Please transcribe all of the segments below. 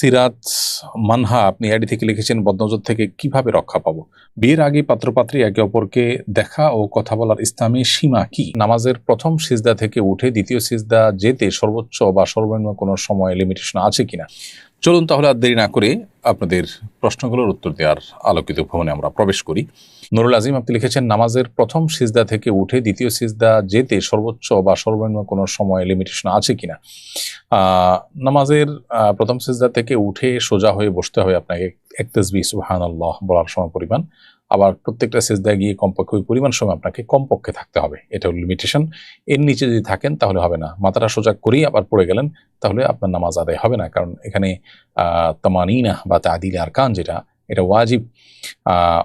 সিরাত মানহা, আপনি অ্যাডি থেকে লিখেছেন বদনজর থেকে কীভাবে রক্ষা পাবো? বিয়ের আগে পাত্রপাত্রী একে অপরকে দেখা ও কথা বলার ইসলামী সীমা কি? নামাজের প্রথম সিজদা থেকে উঠে দ্বিতীয় সিজদা যেতে সর্বোচ্চ বা সর্বনিম্ন কোনো সময় লিমিটেশন আছে কিনা? চলুন তাহলে আর দেরি না করে আপনাদের প্রশ্নগুলোর উত্তর দেওয়ার আলোকিত ভবনে আমরা প্রবেশ করি। নুরুল আজিম, আপনি লিখেছেন, নামাজের প্রথম সিজদা থেকে উঠে দ্বিতীয় সিজদা যেতে সর্বোচ্চ বা সর্বনিম্ন কোনো সময় লিমিটেশন আছে কিনা? নামাজের প্রথম সিজদা থেকে উঠে সোজা হয়ে বসতে হবে আপনাকে এক তসবি সুহান আল্লাহ বলার সময় পরিমাণ আবার প্রত্যেকটা সিজদা গিয়ে কমপক্ষে ওই পরিমাণ সময় আপনাকে কমপক্ষে থাকতে হবে। এটা লিমিটেশন এর নিচে যদি থাকেন, তাহলে হবে না। মাথাটা সোজা করেই আবার পড়ে গেলেন, তাহলে আপনার নামাজ আদায় হবে না। কারণ এখানে তামানিনা বা তাদিল আরকান যেটা, এটা ওয়াজিব।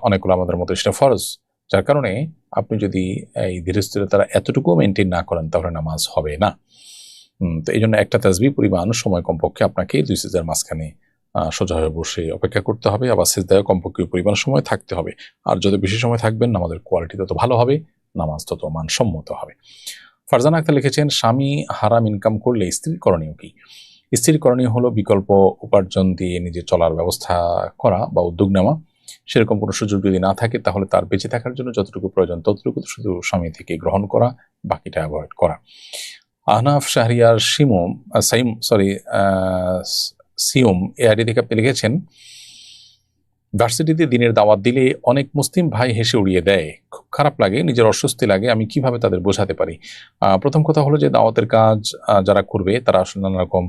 অনেকগুলো আমাদের মতো সেটা ফরজ। যার কারণে আপনি যদি এই ধীরে স্থিরে তারা এতটুকু মেনটেন না করেন, তাহলে নামাজ হবে না। তো এই জন্য একটা তাজবি পরিমাণ সময় কমপক্ষে আপনাকে দুই সিজার মাঝখানে সোজা হয়ে বসে অপেক্ষা করতে হবে আবার সিজদায় কমপক্ষে পরিমাণ সময় থাকতে হবে। আর যত বেশি সময় থাকবেন নামাজের কোয়ালিটি তত ভালো হবে নামাজ তত মানসম্মত হবে। ফারজানা আক্তার লিখেছেন স্বামী হারাম ইনকাম করলে স্ত্রীর করণীয় কি? স্ত্রীর করণীয় হলো বিকল্প উপার্জন দিয়ে নিজে চলার ব্যবস্থা করা বা উদ্যোগ নেওয়া। সেরকম কোনো সুযোগ যদি না থাকে তাহলে তার বেঁচে থাকার জন্য যতটুকু প্রয়োজন ততটুকু শুধু স্বামী থেকে গ্রহণ করা বাকিটা অ্যাভয়েড করা। আহনাফ শাহরিয়ার আহ, সাইম সরি সিউম এ আইডি থেকে আপনি লিখেছেন, ভার্সিটিতে দিনের দাওয়াত দিলে অনেক মুসলিম ভাই হেসে উড়িয়ে দেয়। খুব খারাপ লাগে, নিজের অস্বস্তি লাগে, আমি কীভাবে তাদের বোঝাতে পারি? প্রথম কথা হলো যে দাওয়াতের কাজ যারা করবে তারা আসলে নানা রকম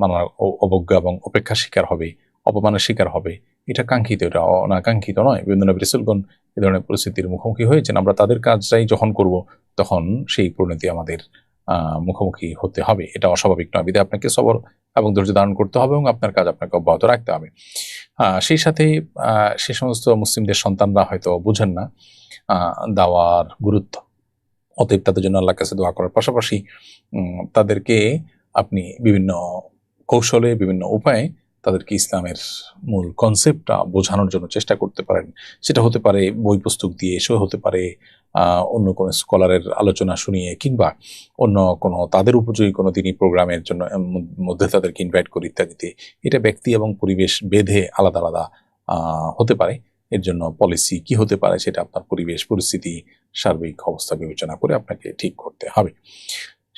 নানা অবজ্ঞা এবং অপেক্ষার শিকার হবে, অপমানের শিকার হবে। এটা কাঙ্ক্ষিত, এটা অনাকাঙ্ক্ষিত নয়। বিভিন্ন নবী রাসূলগণ এই ধরনের পরিস্থিতির মুখোমুখি হয়েছেন। আমরা তাদের কাজটাই যখন করব, তখন সেই পরিণতি আমাদের মুখোমুখি হতে হবে। এটা অস্বাভাবিক নয়। বিধে আপনাকে সবর এবং ধৈর্য ধারণ করতে হবে এবং আপনার কাজ আপনাকে অব্যাহত রাখতে হবে। সেই সাথে সে সমস্ত মুসলিমদের সন্তানরা হয়তো বুঝেন না দাওয়ার গুরুত্ব। অতএব তাদের জন্য আল্লাহর কাছে দোয়া করার পাশাপাশি তাদেরকে আপনি বিভিন্ন কৌশলে, বিভিন্ন উপায়ে তাদেরকে ইসলামের মূল কনসেপ্টটা বোঝানোর জন্য চেষ্টা করতে পারেন। সেটা হতে পারে বই পুস্তক দিয়ে সেও হতে পারে অন্য কোনো স্কলারের আলোচনা শুনিয়ে কিংবা অন্য কোনো, তাদের উপযোগী কোনো তিনি প্রোগ্রামের জন্য মধ্যে তাদেরকে ইনভাইট করি ইত্যাদিতে, এটা ব্যক্তি এবং পরিবেশ বেঁধে আলাদা আলাদা হতে পারে। এর জন্য পলিসি কি হতে পারে সেটা আপনার পরিবেশ, পরিস্থিতি, সার্বিক অবস্থা বিবেচনা করে আপনাকে ঠিক করতে হবে।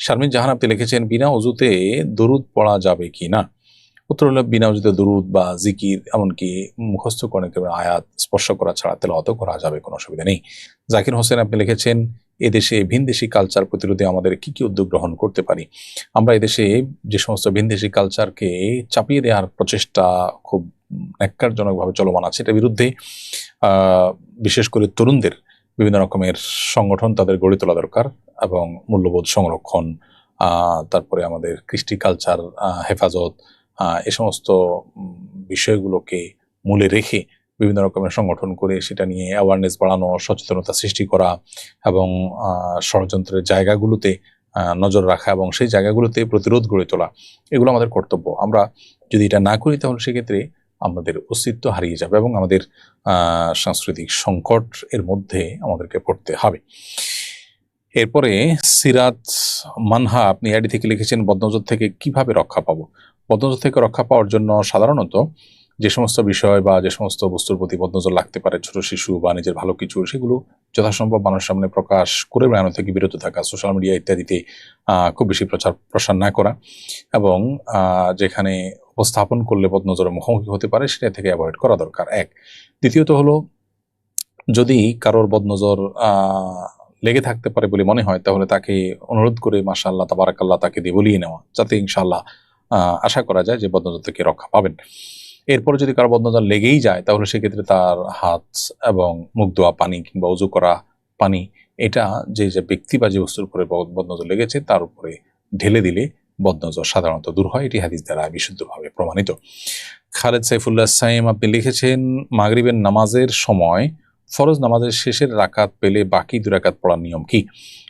শারমিন জাহান আপনি লিখেছেন, বিনা অজুতে দরুদ পড়া যাবে কি না? উত্তর হলো বিনা অজুতে দরুদ বা জিকির, এমনকি মুখস্থ করে আয়াত, স্পর্শ করা ছাড়া তেলাওয়াত করা যাবে, কোনো অসুবিধা নেই। জাকির হোসেন, আপনি লিখেছেন, এদেশে ভিনদেশি কালচার প্রতিরোধে আমাদের কি কি উদ্যোগ গ্রহণ করতে পারি? আমরা এদেশে যে সমস্ত ভিনদেশি কালচারকে চাপিয়ে দেওয়ার প্রচেষ্টা খুব ন্যাক্কারজনকভাবে চলমান আছে, এটার বিরুদ্ধে বিশেষ করে তরুণদের বিভিন্ন রকমের সংগঠন তাদের গড়ে তোলা দরকার এবং মূল্যবোধ সংরক্ষণ তারপরে আমাদের কৃষ্টি কালচার হেফাজত এ সমস্ত বিষয়গুলোকে মূলে রেখে বিভিন্ন রকমের সংগঠন করে সেটা নিয়ে অ্যাওয়ারনেস বাড়ানো, সচেতনতা সৃষ্টি করা এবং ষড়যন্ত্রের জায়গাগুলোতে নজর রাখা এবং সেই জায়গাগুলোতে প্রতিরোধ গড়ে তোলা, এগুলো আমাদের কর্তব্য। আমরা যদি এটা না করি তাহলে সেক্ষেত্রে আমাদের অস্তিত্ব হারিয়ে যাবে এবং আমাদের সাংস্কৃতিক সংকট এর মধ্যে আমাদেরকে পড়তে হবে। এরপরে সিরাত মানহা, আপনি আইডি থেকে লিখেছেন, বদনজর থেকে কীভাবে রক্ষা পাবো? বদনজর থেকে রক্ষা পাওয়ার জন্য সাধারণত যে সমস্ত বিষয় বা যে সমস্ত বস্তুর প্রতি বদনজর লাগতে পারে ছোট শিশু বা নিজের ভালো কিছু সেগুলো যথাসম্ভব মানুষের সামনে প্রকাশ করে বেড়ানো থেকে বিরত থাকা সোশ্যাল মিডিয়া ইত্যাদিতে খুব বেশি প্রচার প্রসার না করা এবং যেখানে উপস্থাপন করলে বদনজরের মুখোমুখি হতে পারে সেটা থেকে অ্যাভয়েড করা দরকার এক। দ্বিতীয়ত হলো যদি কারোর বদনজর লেগে থাকতে পারে বলে মনে হয় তাহলে তাকে অনুরোধ করে মাশাআল্লাহ তাবারাকাল্লাহ তাকে দিয়ে বলিয়ে নেওয়া যাতে ইনশাআল্লাহ আহ, আশা করা যায় যে বদনজর থেকে রক্ষা পাবেন। এরপরে যদি কারও বদনজর লেগেই যায়, তাহলে সেক্ষেত্রে তার হাত এবং মুখ ধোয়া, পানি কিংবা উজু করা পানি, এটা যে যে ব্যক্তি বা যে বস্তুর উপরে বদ- বদনজর লেগেছে, তার উপরে ঢেলে দিলে বদনজর সাধারণত দূর হয়। এটি হাদিস দ্বারা বিশুদ্ধভাবে প্রমাণিত। খালেদ সাইফুল্লাহ সাইম আপনি লিখেছেন, মাগরিবের নামাজের সময় ফরজ নামাজের শেষের রাকাত পেলে বাকি দু রাকাত পড়ার নিয়ম কি?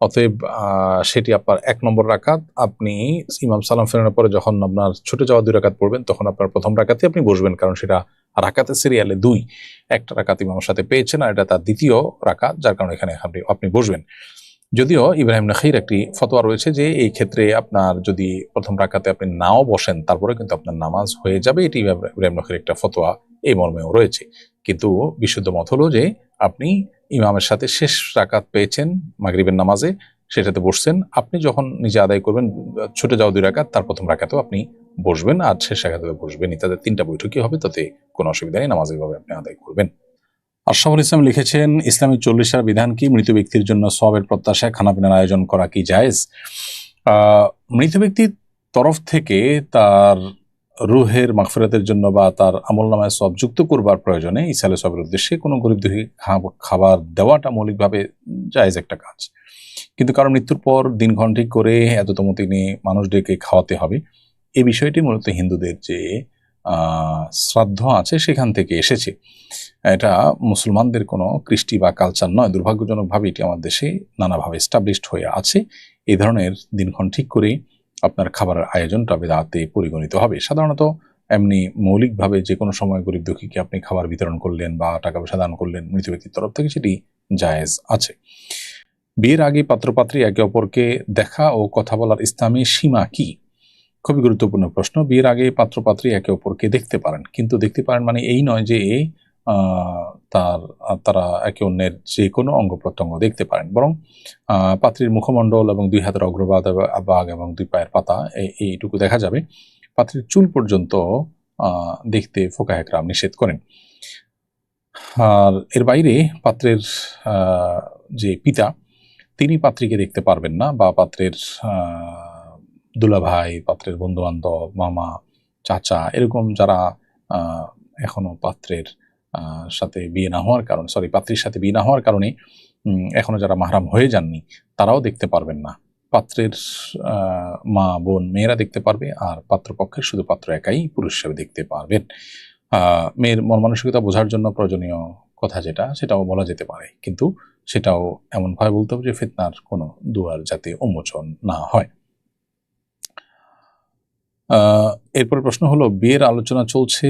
অতএব সেটি আপনার এক নম্বর রাকাত। আপনি ইমাম সালাম ফেরানোর পরে যখন আপনার ছুটে যাওয়া দুই রাকাত পড়বেন, তখন আপনার প্রথম রাকাতে আপনি বসবেন, কারণ সেটা রাকাতের সিরিয়ালে দুই। একটা রাকাত ইমামের সাথে পেয়েছেন আর এটা তার দ্বিতীয় রাকাত, যার কারণে এখানে আপনি আপনি বসবেন। যদিও ইব্রাহিম নখির একটি ফতোয়া রয়েছে যে, এই ক্ষেত্রে আপনার যদি প্রথম রাকাতে আপনি নাও বসেন, তারপরে কিন্তু আপনার নামাজ হয়ে যাবে। এটি ইব্রাহিম নখির একটা ফতোয়া, এই মর্মেও রয়েছে। কিন্তু বিশুদ্ধ মত হলো যে, আপনি ইমামের সাথে শেষ রাকাত পেয়েছেন মাগরিবের নামাজে, সেটাতে বসছেন। আপনি যখন নিজে আদায় করবেন, ছুটে যাওয়া দুই রাকাত, তার প্রথম রাকাতেও আপনি বসবেন আর শেষ রাকাতে বসবেন। তাদের তিনটা বৈঠকই হবে, তাতে কোনো অসুবিধা নেই নামাজ এইভাবে আপনি আদায় করবেন। আশরাফুল ইসলাম লিখেছেন ইসলামী চল্লিশার বিধান কি? মৃত ব্যক্তির জন্য সবের প্রত্যাশায় খানাপিনার আয়োজন করা কি জায়েজ? মৃত ব্যক্তির তরফ থেকে তার রুহের মাগফিরাতের জন্য বা তার আমল নামায় সব যুক্ত করবার প্রয়োজনে ইসালে সবের উদ্দেশ্যে কোনো গরিব খা- খাবার দেওয়াটা মৌলিকভাবে জায়েজ একটা কাজ। কিন্তু কারণ মৃত্যুর পর দিন ঘন্টিক করে এততম তিনি মানুষ ডেকে খাওয়াতে হবে। এ বিষয়টি মূলত হিন্দুদের যে শ্রাদ্ধ আছে সেখান থেকে এসেছে। এটা মুসলমানদের কোনো কৃষ্টি বা কালচার নয়। দুর্ভাগ্যজনকভাবে এটি আমার দেশে নানাভাবে এস্টাবলিশড হয়ে আছে। এই ধরনের দিনক্ষণ ঠিক করে আপনার খাবারের আয়োজনটা বেদাতে পরিগণিত হবে। সাধারণত এমনি মৌলিকভাবে যে কোনো সময় গরিব দুঃখীকে আপনি খাবার বিতরণ করলেন বা টাকা পয়সা দান করলেন, মৃত ব্যক্তির তরফ থেকে সেটি জায়েজ আছে। বিয়ের আগে পাত্রপাত্রী একে অপরকে দেখা ও কথা বলার ইসলামী সীমা কি? খুবই গুরুত্বপূর্ণ প্রশ্ন। বিয়ের আগে পাত্রপাত্রী একে অপরকে দেখতে পারেন। কিন্তু দেখতে পারেন মানে এই নয় যে তার তারা একে অন্যের যে কোনো অঙ্গ প্রত্যঙ্গ দেখতে পারেন। বরং পাত্রীর মুখমণ্ডল এবং দুই হাতের অগ্রবাদ বাঘ এবং দুই পায়ের পাতা এইটুকু দেখা যাবে। পাত্রীর চুল পর্যন্ত দেখতে ফোকা একরাম নিষেধ করেন। আর এর বাইরে পাত্রের যে পিতা তিনি পাত্রীকে দেখতে পারবেন না বা পাত্রের দুলাভাই পাত্রের বন্ধু বান্ধব মামা চাচা এরকম যারা আহ, এখনও পাত্রের সাথে বিয়ে না হওয়ার কারণে সরি পাত্রীর সাথে বিয়ে না হওয়ার কারণে এখনও যারা মাহরাম হয়ে যাননি, তারাও দেখতে পারবেন না। পাত্রের মা, বোন, মেয়েরা দেখতে পারবে, আর পাত্রপক্ষের শুধু পাত্র একাই পুরুষ হিসেবে দেখতে পারবেন। মেয়ের মন মানসিকতা বোঝার জন্য প্রয়োজনীয় কথা যেটা, সেটাও বলা যেতে পারে। কিন্তু সেটাও এমনভাবে বলতে হবে যে, ফিতনার কোনো দুয়ার যাতে উন্মোচন না হয়। এরপরে প্রশ্ন হলো, বিয়ের আলোচনা চলছে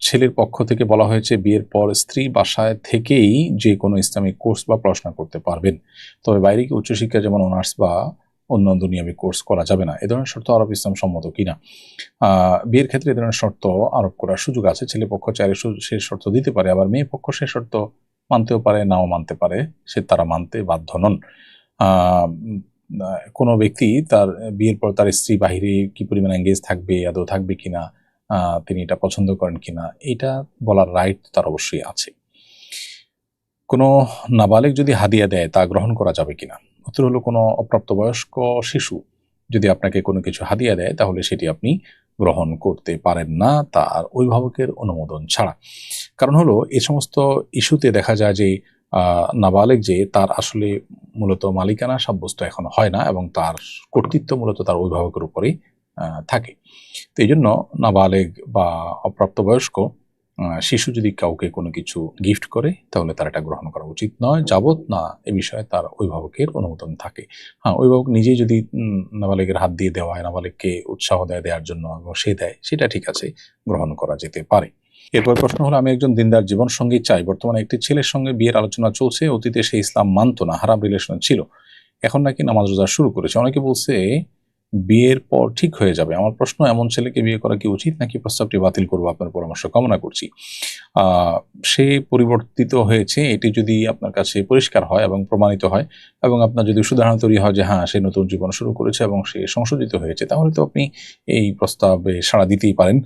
ছেলের পক্ষ থেকে বলা হয়েছে, বিয়ের পর স্ত্রী বাসায় থেকেই যে কোনো ইসলামিক কোর্স বা পড়াশোনা করতে পারবেন। তবে বাইরে কি উচ্চশিক্ষা যেমন অনার্স বা অন্য দুনিয়াবি কোর্স করা যাবে না। এ ধরনের শর্ত আরব ইসলাম সম্মত কিনা? বিয়ের ক্ষেত্রে এ ধরনের শর্ত আরোপ করার সুযোগ আছে। ছেলে পক্ষ চাইলে সু- শর্ত দিতে পারে, আবার মেয়ে পক্ষ সে শর্ত মানতেও পারে, নাও মানতে পারে, সে তারা মানতে বাধ্য নন। কোনো ব্যক্তি তার বিয়ের পর তার স্ত্রী বাহিরে কি পরিমাণ এঙ্গেজ থাকবে, আদৌ থাকবে কিনা তিনি এটা পছন্দ করেন কিনা, এটা বলার রাইট তার অবশ্যই আছে। কোনো নাবালেক যদি হাদিয়া দেয়, তা গ্রহণ করা যাবে কিনা? উত্তর হলো কোনো অপ্রাপ্তবয়স্ক শিশু যদি আপনাকে কোনো কিছু হাদিয়া দেয়, তাহলে সেটি আপনি গ্রহণ করতে পারেন না তার অভিভাবকের অনুমোদন ছাড়া। কারণ হলো, এ সমস্ত ইস্যুতে দেখা যায় যে নাবালেক যে, তার আসলে মূলত মালিকানা সাব্যস্ত এখন হয় না এবং তার কর্তৃত্ব মূলত তার অভিভাবকের উপরেই থাকে। তো এই জন্য নাবালেগ বা অপ্রাপ্তবয়স্ক শিশু যদি কাউকে কোনো কিছু গিফট করে, তাহলে তার এটা গ্রহণ করা উচিত নয়। যাবত না এ বিষয়ে তার অভিভাবকের অনুমোদন থাকে। হ্যাঁ অভিভাবক নিজেই যদি নাবালেগের হাত দিয়ে দেওয়া হয় নাবালেগকে উৎসাহ দেয় দেওয়ার জন্য সে দেয়, সেটা ঠিক আছে, গ্রহণ করা যেতে পারে। এরপর প্রশ্ন হলো, আমি একজন দিনদার জীবন সঙ্গী চাই। বর্তমানে একটি ছেলের সঙ্গে বিয়ের আলোচনা চলছে, অতীতে সে ইসলাম মানতো না, হারাম রিলেশন ছিল। এখন নাকি নামাজ রোজা শুরু করেছে। অনেকে বলছে বিয়ের পর ঠিক হয়ে যাবে। আমার প্রশ্ন, এমন ছেলেকে বিয়ে করা কি উচিত নাকি প্রস্তাবটি বাতিল করব আপনার পরামর্শ? কামনা করছি। সে পরিবর্তিত হয়েছে, এটি যদি আপনার কাছে পরিষ্কার হয় এবং প্রমাণিত হয় এবং আপনার যদি সুধারণা তৈরি হয় যে হ্যাঁ সে নতুন জীবন শুরু করেছে এবং সে সংশোধিত হয়েছে, তাহলে তো আপনি এই প্রস্তাবে সাড়া দিতেই পারেন।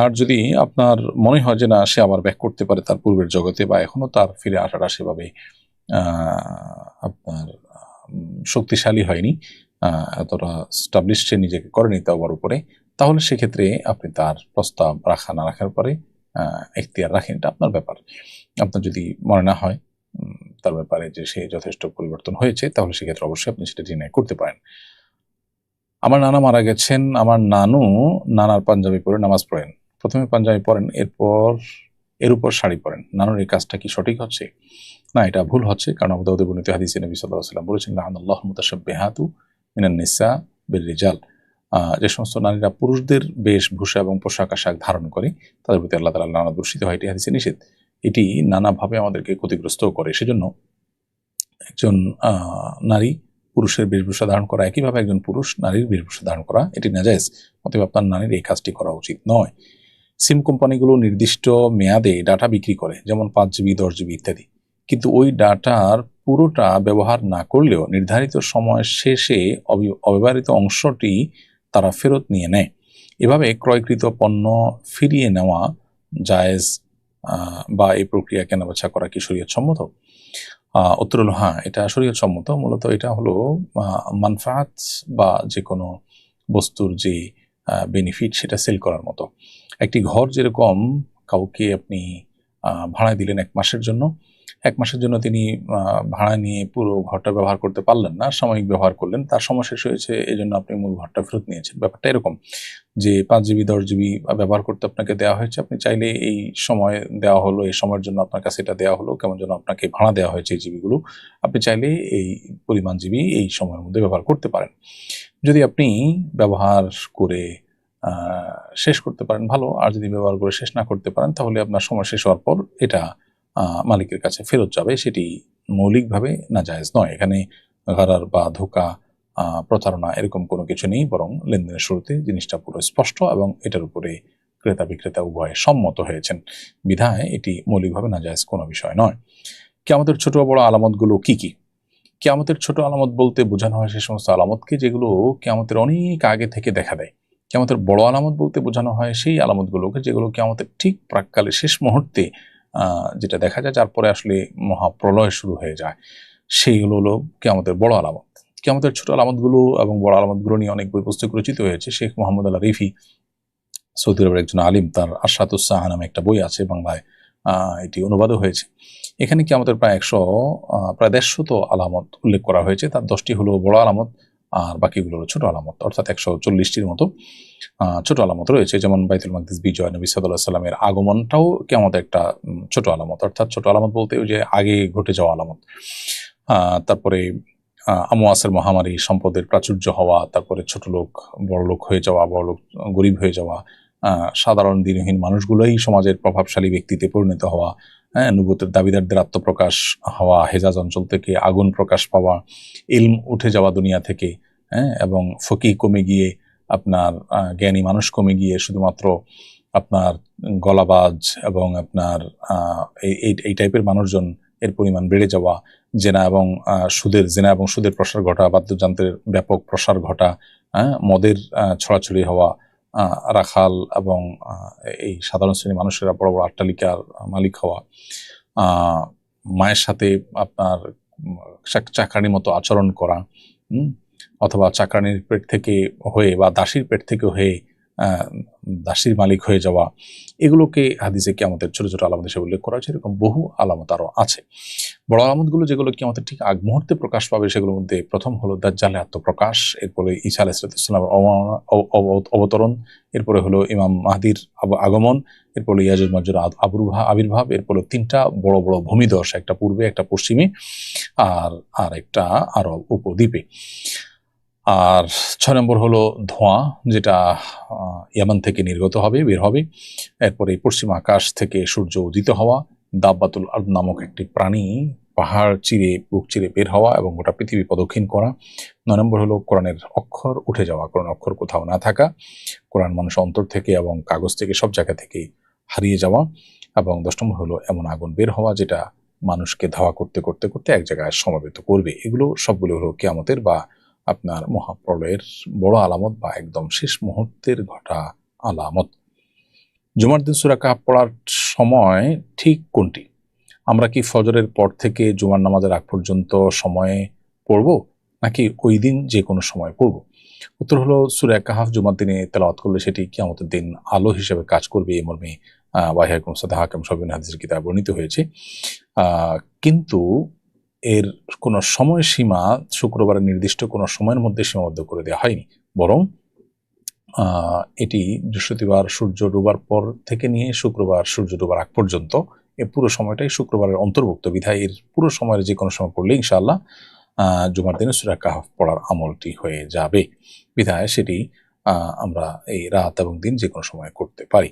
আর যদি আপনার মনে হয় যে, না, সে আবার ব্যাক করতে পারে তার পূর্বের জগতে বা এখনও তার ফিরে আসাটা সেভাবে আপনার শক্তিশালী হয়নি এতটা স্টাবলিশ সে নিজেকে করেনি তাওবার উপরে, তাহলে সেক্ষেত্রে আপনি তার প্রস্তাব রাখা না রাখার পরে এখতিয়ার রাখেন, এটা আপনার ব্যাপার। আপনার যদি মনে না হয় তার ব্যাপারে যে সে যথেষ্ট পরিবর্তন হয়েছে, তাহলে সেক্ষেত্রে অবশ্যই আপনি সেটা ডিনাই করতে পারেন। আমার নানা মারা গেছেন, আমার নানু নানার পাঞ্জাবি পরে নামাজ পড়েন। প্রথমে পাঞ্জাবি পড়েন এরপর, এর উপর শাড়ি পরেন। নানুর এই কাজটা কি সঠিক হচ্ছে? না, এটা ভুল হচ্ছে, কারণ আবু দাউদের বর্ণিত হাদিসে নবী আলাইহি সাল্লাম বলেছেন আল্লাহ মুতাশাব্বিহাতু মিনান নিসা রিজাল যে সমস্ত নারীরা পুরুষদের বেশভূষা এবং পোশাক আশাক ধারণ করে, তাদের প্রতি আল্লাহ তালা নানা দূষিত হয়, এটি হাদিসে নিষেধ। এটি নানাভাবে আমাদেরকে ক্ষতিগ্রস্ত করে। সেজন্য একজন নারী পুরুষের বেশভূষা ধারণ করা একইভাবে একজন পুরুষ নারীর বেশভূষা ধারণ করা, এটি নাজায়েজ। অতএব আপনার নারীর এই কাজটি করা উচিত নয়। সিম কোম্পানিগুলো নির্দিষ্ট মেয়াদে ডাটা বিক্রি করে, যেমন পাঁচ জিবি, দশ জিবি ইত্যাদি। কিন্তু ওই ডাটার পুরোটা ব্যবহার না করলেও নির্ধারিত সময় শেষে অবি- অব্যবহৃত অংশটি তারা ফেরত নিয়ে নেয়। এভাবে ক্রয়কৃত পণ্য ফিরিয়ে নেওয়া জায়েজ বা এই প্রক্রিয়া কেনাবেচা করা কি শরীয়ত সম্মত উত্তর হ্যাঁ এটা শরীয়ত সম্মত মূলত এটা হলো মানফাত বা যে কোনো বস্তুর যে বেনিফিট সেটা সেল করার মতো। একটি ঘর যেরকম কাউকে আপনি ভাড়ায় দিলেন এক মাসের জন্য এক মাসের জন্য তিনি ভাড়া নিয়ে পুরো ঘরটা ব্যবহার করতে পারলেন না, সাময়িক ব্যবহার করলেন, তার সময় শেষ হয়েছে এই জন্য আপনি মূল ঘরটা ফেরত নিয়েছেন। ব্যাপারটা এরকম যে পাঁচ জিবি, দশ জিবি ব্যবহার করতে আপনাকে দেওয়া হয়েছে, আপনি চাইলে এই সময় দেওয়া হলো, এই সময়ের জন্য আপনার কাছে এটা দেওয়া হলো, কেমন যেন আপনাকে ভাড়া দেওয়া হয়েছে এই জিবিগুলো, আপনি চাইলে এই পরিমাণ জিবি এই সময়ের মধ্যে ব্যবহার করতে পারেন। যদি আপনি ব্যবহার করে শেষ করতে পারেন, ভালো, আর যদি ব্যবহার করে শেষ না করতে পারেন, তাহলে আপনার সময় শেষ হওয়ার পর এটা মালিকের কাছে ফেরত যাবে, সেটি মৌলিকভাবে না জায়েজ নয়। এখানে গারার বা ধোকা প্রতারণা এরকম কোনো কিছু নেই, বরং লেনদেনের শুরুতে জিনিসটা পুরো স্পষ্ট এবং এটার উপরে ক্রেতা বিক্রেতা উভয়ে সম্মত হয়েছেন। বিধায় এটি মৌলিকভাবে না জায়েজ কোনো বিষয় নয়। কেয়ামতের ছোট বড় আলামতগুলো কি কি? কেয়ামতের ছোট আলামত বলতে বোঝানো হয় সে সমস্ত আলামতকে যেগুলো কেয়ামতের অনেক আগে থেকে দেখা দেয়। কেয়ামতের বড় আলামত বলতে বোঝানো হয় সেই আলামতগুলোকে যেগুলো কেয়ামতের ঠিক প্রাককালে শেষ মুহূর্তে যেটা দেখা যায় যার পরে আসলে মহাপ্রলয় শুরু হয়ে যায়। সেইগুলো হলো কেয়ামতের বড় আলামত। কেয়ামতের ছোট আলামতগুলো এবং বড় আলামতগুলো নিয়ে অনেক বই পুস্তক রচিত হয়েছে। Sheikh Mohammad Allah Rifi Saudi আরবের একজন আলিম, তার আশাতুসাহ নামে একটা বই আছে বাংলায় এটি অনুবাদও হয়েছে। এখানে কি আমাদের প্রায় একশো প্রায় দেড়শত আলামত উল্লেখ করা হয়েছে। তার দশটি হলো বড় আলামত আর বাকিগুলো হলো ছোট আলামত, অর্থাৎ একশো চল্লিশটির মতো ছোট আলামত রয়েছে। যেমন বাইতুল মাকদিস বিজয় নবী সাল্লাহ সাল্লামের আগমনটাও কেমন একটা ছোট আলামত। অর্থাৎ ছোট আলামত বলতে ওই যে আগে ঘটে যাওয়া আলামত। তারপরে আমোয়াসের মহামারী, সম্পদের প্রাচুর্য হওয়া, তারপরে ছোট লোক, বড় লোক হয়ে যাওয়া, বড় লোক, গরিব হয়ে যাওয়া সাধারণ দিনহীন মানুষগুলোই সমাজের প্রভাবশালী ব্যক্তিতে পরিণত হওয়া হ্যাঁ নুবুতের দাবিদারদের আত্মপ্রকাশ হওয়া, হেজাজ অঞ্চল থেকে আগুন প্রকাশ পাওয়া, ইলম উঠে যাওয়া দুনিয়া থেকে হ্যাঁ এবং ফকি কমে গিয়ে আপনার জ্ঞানী মানুষ কমে গিয়ে শুধুমাত্র আপনার গলাবাজ এবং আপনার এই- এই টাইপের মানুষজন এর পরিমাণ বেড়ে যাওয়া, জেনা এবং সুদের, জেনা এবং সুদের প্রসার ঘটা, বাদ্যযন্ত্রের ব্যাপক প্রসার ঘটা হ্যাঁ মদের ছড়াছড়ি হওয়া রাখাল এবং এই সাধারণ শ্রেণির মানুষেরা বড় বড় আট্টালিকার মালিক হওয়া মায়ের সাথে আপনার চাকরানির মতো আচরণ করা অথবা চাকরানির পেট থেকে হয়ে বা দাসীর পেট থেকে হয়ে দাসীর মালিক হয়ে যাওয়া, এগুলোকে হাদিসে কি আমাদের ছোট ছোট আলামত হিসেবে উল্লেখ করা হয়েছে, এরকম বহু আলামত আরও আছে। বড় আলামতগুলো যেগুলো কি আমাদের ঠিক আগ মুহূর্তে প্রকাশ পাবে, সেগুলোর মধ্যে প্রথম হলো দাজ্জালে আত্মপ্রকাশ, এরপরে ঈসা আলাইসালামের অবতরণ, এরপরে হলো ইমাম মাহাদির আগমন, এরপরে হলো ইয়াজুজ মাজুর আবির্ভাব আবির্ভাব, এরপর তিনটা বড় বড় ভূমিদশ, একটা পূর্বে, একটা পশ্চিমে, আর আর একটা আরব উপদ্বীপে। আর ছয় নম্বর হলো ধোঁয়া, যেটা ইয়ামান থেকে নির্গত হবে, বের হবে। এরপরে পশ্চিম আকাশ থেকে সূর্য উদিত হওয়া, দাব্বাতুল আর্দ নামক একটি প্রাণী পাহাড় চিরে, বুক চিরে বের হওয়া এবং গোটা পৃথিবী প্রদক্ষিণ করা। নয় নম্বর হলো কোরআনের অক্ষর উঠে যাওয়া কোরআন অক্ষর কোথাও না থাকা। কোরআন মানুষ অন্তর থেকে এবং কাগজ থেকে, সব জায়গা থেকে হারিয়ে যাওয়া। এবং দশ নম্বর হলো এমন আগুন বের হওয়া, যেটা মানুষকে ধাওয়া করতে করতে করতে এক জায়গায় সমাবেত করবে। এগুলো সবগুলো হলো কেয়ামতের বা আপনার মহাপ্রলয়ের বড় আলামত বা একদম শেষ মুহূর্তের ঘটা আলামত। জুমার দিন সুরা কাহাফ পড়ার সময় ঠিক কোনটি? আমরা কি ফজরের পর থেকে জুমার নামাজের আগ পর্যন্ত সময়ে পড়ব, নাকি ওই দিন যে কোনো সময় পড়ব? উত্তর হলো, সুরা কাহাফ জুমার দিনে তেলাওয়াত করলে সেটি কিয়ামতের দিন আলো হিসেবে কাজ করবে এই মর্মে ওয়াহিয়াকুম সাদা হাকাম সবিন হাদিসের কিতাব বর্ণিত হয়েছে। কিন্তু এর কোনো সময়সীমা শুক্রবারের নির্দিষ্ট কোনো সময়ের মধ্যে সীমাবদ্ধ করে দেওয়া হয়নি। বরং এটি বৃহস্পতিবার সূর্য ডোবার পর থেকে নিয়ে শুক্রবার সূর্য ডোবার আগ পর্যন্ত এই পুরো সময়টাই শুক্রবারের অন্তর্ভুক্ত। বিধায় এর পুরো সময়ের যে কোনো সময় পড়লে ইনশাআল্লাহ জুমার দিনে সুরা কাহাফ পড়ার আমলটি হয়ে যাবে। বিধায় সেটি আমরা এই রাত এবং দিন যে কোনো সময় করতে পারি।